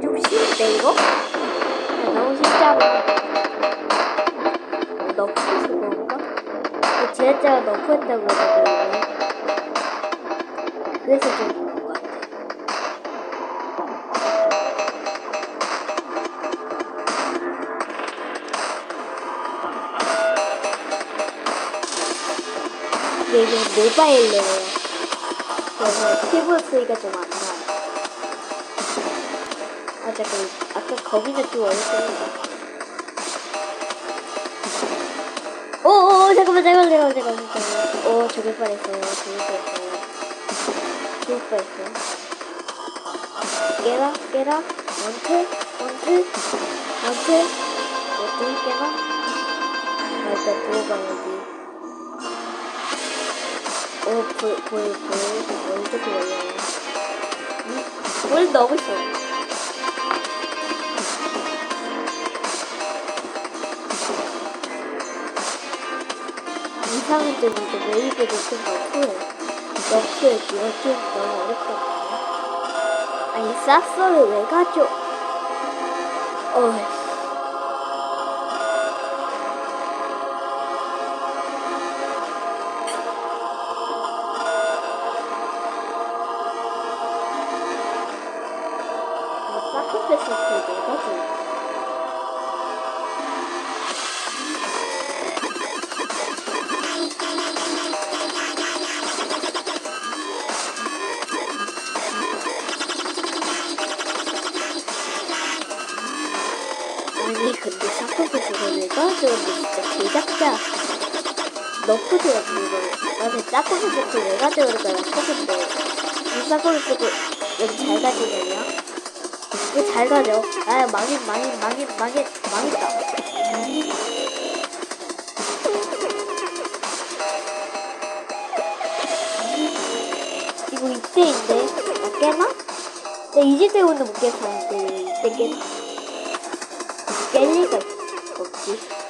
좀 쉬운데 이거? 야, 너무 쉽잖아 너무 쉬운가? 지하자가 그 너무 했다고 그러더라고 그래서 좀 그런 것 같아 근데 이게 모바일로 그래서 케이블 쓰기가 좀 안 나와 거기는 좀 어렵던데. 오, 오, 오, 잠깐만, 잠깐만, 잠깐만, 잠깐만, 잠깐만. 오, 죽을 뻔했어, 죽을 뻔했어. 죽을 뻔했어. 깨라, 깨라, 원트, 원트, 원트, 원트, 깨라. 아, 일단 들어가야지. 오, 불, 불, 불, 원트 걸려. 응? 물 넣고 있어. 이상한 점인데 웨이브를 좀 너프해. 너프해 이거 좀 너무 어렵거든요. 아니 쌉소를 왜 가져? 어이. 왜가 아니 근데 사커패스가 왜 가져왔는데 진짜 제작자. 너프드가 이거 나는 사커패스 왜 가져올까 싶었는데. 이 사커패스가 여기 잘 가지네요. 이거 잘 가져 아 망했 망했 망했 망했 망했다. 이거 이때인데? 나 깨나? 나 이제 때문에 못 깼었는데 이때 깨나? 깰 리가 없지